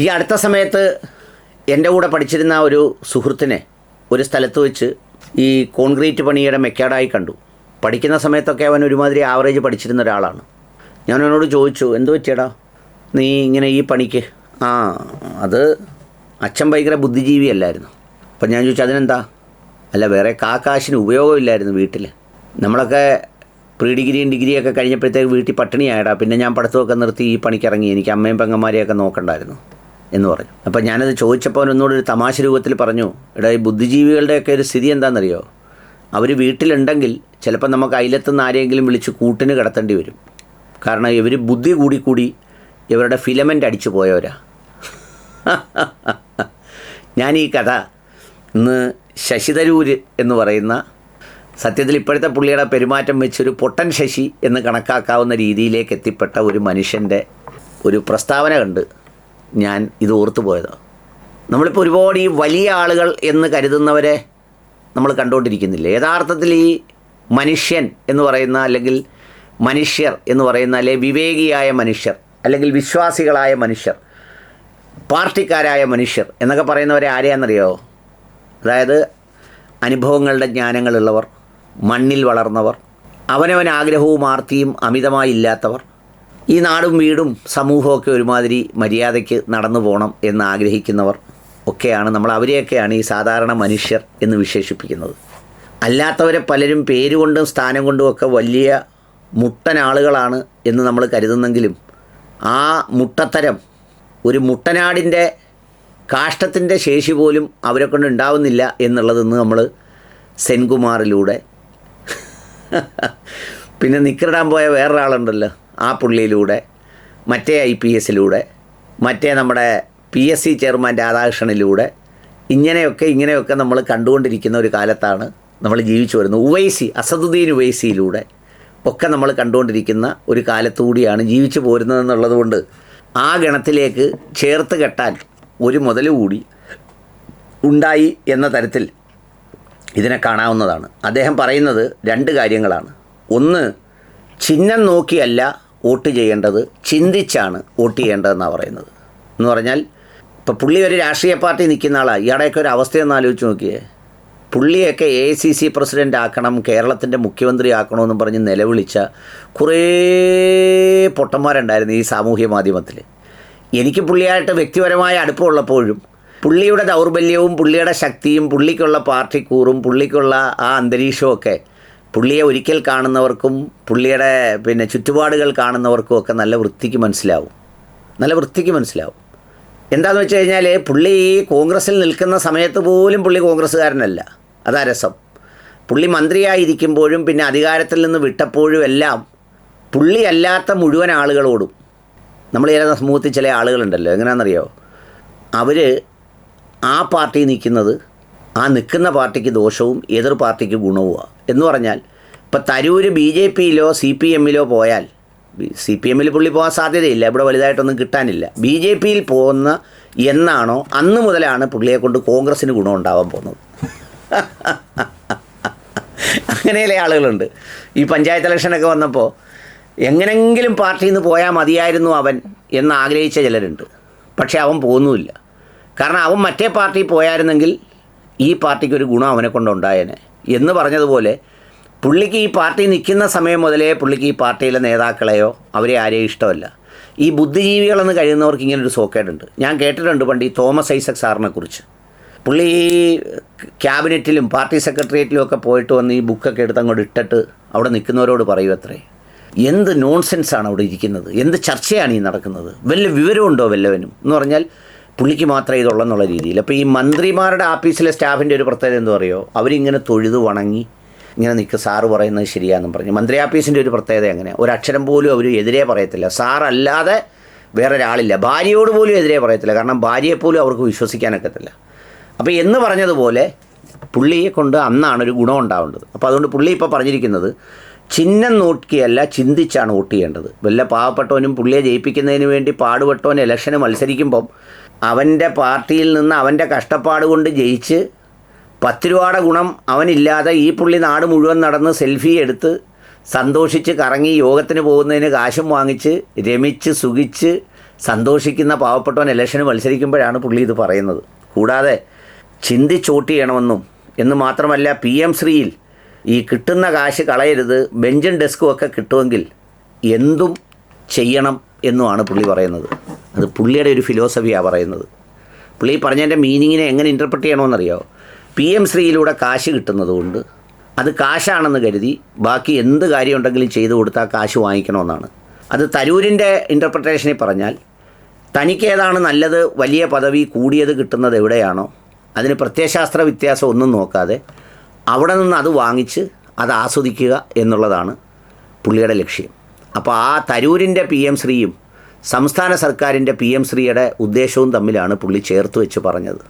ഈ അടുത്ത സമയത്ത് എന്റെ കൂടെ പഠിച്ചിരുന്ന ഒരു സുഹൃത്തിനെ ഒരു സ്ഥലത്ത് വെച്ച് ഈ കോൺക്രീറ്റ് പണിയുടെ മെക്കാഡായി കണ്ടു. പഠിക്കുന്ന സമയത്തൊക്കെ അവൻ ഒരുമാതിരി ആവറേജ് പഠിച്ചിരുന്ന ഒരാളാണ്. ഞാൻ അവനോട് ചോദിച്ചു എന്ത് പറ്റിയടാ? നീ ഇങ്ങനെ ഈ പണിക്ക് ആ അത് അച്ഛൻ ഭയങ്കര ബുദ്ധിജീവിയല്ലായിരുന്നു അപ്പം ഞാൻ ചോദിച്ചു അതിനെന്താ? അല്ല വേറെ കാക്കാശിന് ഉപയോഗമില്ലായിരുന്നു വീട്ടിൽ നമ്മളൊക്കെ പ്രീ ഡിഗ്രിയും ഡിഗ്രിയൊക്കെ കഴിഞ്ഞപ്പോഴത്തേക്ക് വീട്ടിൽ പട്ടിണിയായടാ. പിന്നെ ഞാൻ പഠിത്തമൊക്കെ നിർത്തി ഈ പണിക്കിറങ്ങി എനിക്ക് അമ്മയും പെങ്ങന്മാരെയൊക്കെ നോക്കണ്ടായിരുന്നു. എന്ന് പറഞ്ഞു. അപ്പം ഞാനത് ചോദിച്ചപ്പോൾ അവൻ ഒരു തമാശ രൂപത്തിൽ പറഞ്ഞു എടാ ഈ ബുദ്ധിജീവികളുടെയൊക്കെ ഒരു സ്ഥിതി എന്താണെന്നറിയോ അവർ വീട്ടിലുണ്ടെങ്കിൽ ചിലപ്പോൾ നമുക്ക് അയലത്തുനിന്ന് ആരെങ്കിലും വിളിച്ച് കൂട്ടിന് കിടത്തേണ്ടി വരും. കാരണം ഇവർ ബുദ്ധി കൂടിക്കൂടി കൂടി ഇവരുടെ ഫിലമെന്റ് അടിച്ചു പോയവരാ. ഞാൻ ഈ കഥ ഇന്ന് ശശിതരൂര് എന്ന് പറയുന്ന സത്യത്തിൽ ഇപ്പോഴത്തെ പുള്ളിയുടെ പെരുമാറ്റം വെച്ചൊരു പൊട്ടൻ ശശി എന്ന് കണക്കാക്കാവുന്ന രീതിയിലേക്ക് എത്തിപ്പെട്ട ഒരു മനുഷ്യന്റെ ഒരു പ്രസ്താവന കണ്ട് ഞാൻ ഇത് ഓർത്തു പോയത്. നമ്മളിപ്പോൾ ഒരുപാട് ഈ വലിയ ആളുകൾ എന്ന് കരുതുന്നവരെ നമ്മൾ കണ്ടുകൊണ്ടിരിക്കുന്നില്ല? യഥാർത്ഥത്തിൽ ഈ മനുഷ്യൻ എന്ന് പറയുന്ന അല്ലെങ്കിൽ മനുഷ്യർ എന്ന് പറയുന്ന അല്ലെ വിവേകിയായ മനുഷ്യർ അല്ലെങ്കിൽ വിശ്വാസികളായ മനുഷ്യർ പാർട്ടിക്കാരായ മനുഷ്യർ എന്നൊക്കെ പറയുന്നവരെ ആരെയാണെന്നറിയോ? അതായത് അനുഭവങ്ങളുടെ ജ്ഞാനങ്ങളുള്ളവർ മണ്ണിൽ വളർന്നവർ അവനവൻ ആഗ്രഹവും ആർത്തിയും അമിതമായി ഇല്ലാത്തവർ ഈ നാടും വീടും സമൂഹമൊക്കെ ഒരുമാതിരി മര്യാദയ്ക്ക് നടന്നു പോകണം എന്ന് ആഗ്രഹിക്കുന്നവർ ഒക്കെയാണ് നമ്മൾ. അവരെയൊക്കെയാണ് ഈ സാധാരണ മനുഷ്യർ എന്ന് വിശേഷിപ്പിക്കുന്നത്. അല്ലാത്തവരെ പലരും പേരുകൊണ്ടും സ്ഥാനം കൊണ്ടും ഒക്കെ വലിയ മുട്ടൻ ആളുകളാണ് എന്ന് നമ്മൾ കരുതുന്നെങ്കിലും ആ മുട്ടത്തരം ഒരു മുട്ടനാടിന്റെ കാഷ്ടത്തിന്റെ ശേഷി പോലും അവരെ കൊണ്ട് ഉണ്ടാവുന്നില്ല എന്നുള്ളതെന്ന് നമ്മൾ സെൻകുമാറിലൂടെ. പിന്നെ നിക്കറിടാൻ പോയ വേറൊരാളുണ്ടല്ലോ. ആ പുള്ളിയിലൂടെ മറ്റേ ഐ പി എസിലൂടെ മറ്റേ നമ്മുടെ പി എസ് സി ചെയർമാൻ രാധാകൃഷ്ണനിലൂടെ ഇങ്ങനെയൊക്കെ ഇങ്ങനെയൊക്കെ നമ്മൾ കണ്ടുകൊണ്ടിരിക്കുന്ന ഒരു കാലത്താണ് നമ്മൾ ജീവിച്ചു വരുന്നത്. ഉവൈസി അസദുദ്ദീൻ ഉവൈസിയിലൂടെ ഒക്കെ നമ്മൾ കണ്ടുകൊണ്ടിരിക്കുന്ന ഒരു കാലത്തുകൂടിയാണ് ജീവിച്ചു പോരുന്നതെന്നുള്ളത് കൊണ്ട് ആ ഗണത്തിലേക്ക് ചേർത്ത് കെട്ടാൻ ഒരു മുതൽ കൂടി ഉണ്ടായി എന്ന തരത്തിൽ ഇതിനെ കാണാവുന്നതാണ്. അദ്ദേഹം പറയുന്നത് രണ്ട് കാര്യങ്ങളാണ്. ഒന്ന് ചിഹ്നം നോക്കിയല്ല വോട്ട് ചെയ്യേണ്ടത് ചിന്തിച്ചാണ് വോട്ട് ചെയ്യേണ്ടതെന്നാണ് പറയുന്നത്. എന്ന് പറഞ്ഞാൽ ഇപ്പോൾ പുള്ളി ഒരു രാഷ്ട്രീയ പാർട്ടി നിൽക്കുന്ന ആളാണ് ഇയാളെയൊക്കെ ഒരു അവസ്ഥയൊന്ന് ആലോചിച്ച് നോക്കിയേ. പുള്ളിയൊക്കെ എ സി സി പ്രസിഡന്റ് ആക്കണം കേരളത്തിന്റെ മുഖ്യമന്ത്രി ആക്കണമെന്നും പറഞ്ഞ് നിലവിളിച്ച കുറേ പൊട്ടന്മാരുണ്ടായിരുന്നു ഈ സാമൂഹ്യ മാധ്യമത്തിൽ എനിക്ക് പുള്ളിയായിട്ട് വ്യക്തിപരമായ അടുപ്പമുള്ളപ്പോഴും പുള്ളിയുടെ ദൗർബല്യവും പുള്ളിയുടെ ശക്തിയും പുള്ളിക്കുള്ള പാർട്ടി കൂറും പുള്ളിക്കുള്ള ആ അന്തരീക്ഷമൊക്കെ പുള്ളിയെ ഒരിക്കൽ കാണുന്നവർക്കും പുള്ളിയുടെ പിന്നെ ചുറ്റുപാടുകൾ കാണുന്നവർക്കും ഒക്കെ നല്ല വൃത്തിക്ക് മനസ്സിലാവും. നല്ല വൃത്തിക്ക് മനസ്സിലാവും. എന്താണെന്ന് വെച്ച് കഴിഞ്ഞാൽ പുള്ളി കോൺഗ്രസ്സിൽ നിൽക്കുന്ന സമയത്ത് പോലും പുള്ളി കോൺഗ്രസ്സുകാരനല്ല. അതാ രസം. പുള്ളി മന്ത്രിയായിരിക്കുമ്പോഴും പിന്നെ അധികാരത്തിൽ നിന്ന് വിട്ടപ്പോഴും എല്ലാം പുള്ളി അല്ലാത്ത മുഴുവൻ ആളുകളോടും നമ്മൾ ചില സമൂഹത്തിൽ ചില ആളുകളുണ്ടല്ലോ എങ്ങനെയാണെന്നറിയോ അവർ ആ പാർട്ടി നിൽക്കുന്നത് ആ നിൽക്കുന്ന പാർട്ടിക്ക് ദോഷവും എതിർ പാർട്ടിക്ക് ഗുണവുമാണ് എന്ന് പറഞ്ഞാൽ ഇപ്പം തരൂർ ബി ജെ പിയിലോ സി പി എമ്മിലോ പോയാൽ സി പി എമ്മിൽ പുള്ളി പോകാൻ സാധ്യതയില്ല. ഇവിടെ വലുതായിട്ടൊന്നും കിട്ടാനില്ല. ബി ജെ പിയിൽ പോകുന്ന എന്നാണോ അന്ന് മുതലാണ് പുള്ളിയെ കൊണ്ട് കോൺഗ്രസ്സിന് ഗുണം ഉണ്ടാവാൻ പോകുന്നത്. അങ്ങനെയുള്ള ആളുകളുണ്ട്. ഈ പഞ്ചായത്ത് ഇലക്ഷനൊക്കെ വന്നപ്പോൾ എങ്ങനെങ്കിലും പാർട്ടിയിൽ നിന്ന് പോയാൽ മതിയായിരുന്നു അവൻ എന്ന് ആഗ്രഹിച്ച ചിലരുണ്ട്. പക്ഷേ അവൻ പോകുന്നുമില്ല. കാരണം അവൻ മറ്റേ പാർട്ടിയിൽ പോയായിരുന്നെങ്കിൽ ഈ പാർട്ടിക്ക് ഒരു ഗുണം അവനെ കൊണ്ടുണ്ടായേനെ. എന്ന് പറഞ്ഞതുപോലെ പുള്ളിക്ക് ഈ പാർട്ടി നിൽക്കുന്ന സമയം മുതലേ പുള്ളിക്ക് ഈ പാർട്ടിയിലെ നേതാക്കളെയോ അവരെ ആരെയും ഇഷ്ടമല്ല. ഈ ബുദ്ധിജീവികളെന്ന് കഴിയുന്നവർക്ക് ഇങ്ങനെ ഇങ്ങനൊരു സോക്കേടുണ്ട്. ഞാൻ കേട്ടിട്ടുണ്ട് പണ്ട് ഈ തോമസ് ഐസക് സാറിനെ കുറിച്ച്. പുള്ളി ക്യാബിനറ്റിലും പാർട്ടി സെക്രട്ടേറിയറ്റിലും ഒക്കെ പോയിട്ട് വന്ന് ഈ ബുക്കൊക്കെ എടുത്ത് അങ്ങോട്ട് ഇട്ടിട്ട് അവിടെ നിൽക്കുന്നവരോട് പറയൂ അത്രേ. എന്ത് നോൺസെൻസാണ് അവിടെ ഇരിക്കുന്നത്? എന്ത് ചർച്ചയാണ് ഈ നടക്കുന്നത്? വല്ല വിവരമുണ്ടോ വല്ലവനും? എന്ന് പറഞ്ഞാൽ പുള്ളിക്ക് മാത്രമേ ഇതുള്ളെന്നുള്ള രീതിയിൽ. അപ്പോൾ ഈ മന്ത്രിമാരുടെ ആഫീസിലെ സ്റ്റാഫിന്റെ ഒരു പ്രത്യേകത എന്ന് പറയുമോ അവരിങ്ങനെ തൊഴുതു വണങ്ങി ഇങ്ങനെ നിൽക്കുക സാറ് പറയുന്നത് ശരിയാണെന്നും പറഞ്ഞു. മന്ത്രി ആഫീസിന്റെ ഒരു പ്രത്യേകത അങ്ങനെ ഒരു അക്ഷരം പോലും അവർ എതിരെ പറയത്തില്ല. സാറല്ലാതെ വേറെ ഒരാളില്ല ഭാര്യയോട് പോലും എതിരെ പറയത്തില്ല. കാരണം ഭാര്യയെപ്പോലും അവർക്ക് വിശ്വസിക്കാനൊക്കത്തില്ല. അപ്പോൾ എന്ന് പറഞ്ഞതുപോലെ പുള്ളിയെ കൊണ്ട് അന്നാണ് ഒരു ഗുണം ഉണ്ടാവേണ്ടത്. അപ്പോൾ അതുകൊണ്ട് പുള്ളി ഇപ്പോൾ പറഞ്ഞിരിക്കുന്നത് ചിഹ്നം നോക്കിയല്ല ചിന്തിച്ചാണ് വോട്ട് ചെയ്യേണ്ടത്. വല്ല പാവപ്പെട്ടവനും പുള്ളിയെ ജയിപ്പിക്കുന്നതിന് വേണ്ടി പാടുപെട്ടവൻ ഇലക്ഷന് മത്സരിക്കുമ്പം അവന്റെ പാർട്ടിയിൽ നിന്ന് അവന്റെ കഷ്ടപ്പാട് കൊണ്ട് ജയിച്ച് പത്ത് രൂപയുടെ ഗുണം അവനില്ലാതെ ഈ പുള്ളി നാട് മുഴുവൻ നടന്ന് സെൽഫി എടുത്ത് സന്തോഷിച്ച് കറങ്ങി യോഗത്തിന് പോകുന്നതിന് കാശും വാങ്ങിച്ച് രമിച്ച് സുഖിച്ച് സന്തോഷിക്കുന്ന പാവപ്പെട്ടവൻ ഇലക്ഷന് മത്സരിക്കുമ്പോഴാണ് പുള്ളി ഇത് പറയുന്നത്. കൂടാതെ ചിന്തിച്ചോട്ട് ചെയ്യണമെന്നും എന്ന് മാത്രമല്ല പി എം ശ്രീയിൽ ഈ കിട്ടുന്ന കാശ് കളയരുത് ബെഞ്ചും ഡെസ്കും ഒക്കെ കിട്ടുമെങ്കിൽ എന്തും ചെയ്യണം എന്നുമാണ് പുള്ളി പറയുന്നത്. അത് പുള്ളിയുടെ ഒരു ഫിലോസഫിയാണ് പറയുന്നത്. പുള്ളി പറഞ്ഞതിന്റെ മീനിങ്ങിനെ എങ്ങനെ ഇന്റർപ്രറ്റ് ചെയ്യണമെന്നറിയോ? പി എം ശ്രീയിലൂടെ കാശ് കിട്ടുന്നത് കൊണ്ട് അത് കാശാണെന്ന് കരുതി ബാക്കി എന്ത് കാര്യമുണ്ടെങ്കിലും ചെയ്തു കൊടുത്താൽ കാശ് വാങ്ങിക്കണമെന്നാണ്. അത് തരൂരിന്റെ ഇന്റർപ്രിട്ടേഷനിൽ പറഞ്ഞാൽ തനിക്കേതാണ് നല്ലത് വലിയ പദവി കൂടിയത് കിട്ടുന്നത് എവിടെയാണോ അതിന് പ്രത്യയശാസ്ത്ര വ്യത്യാസം ഒന്നും നോക്കാതെ അവിടെ നിന്ന് അത് വാങ്ങിച്ച് അത് ആസ്വദിക്കുക എന്നുള്ളതാണ് പുള്ളിയുടെ ലക്ഷ്യം. അപ്പോൾ ആ തരൂരിന്റെ പി എം ശ്രീയും സംസ്ഥാന സർക്കാരിന്റെ പി എം ശ്രീയുടെ ഉദ്ദേശവും തമ്മിലാണ് പുള്ളി ചേർത്ത് വെച്ച് പറഞ്ഞത്.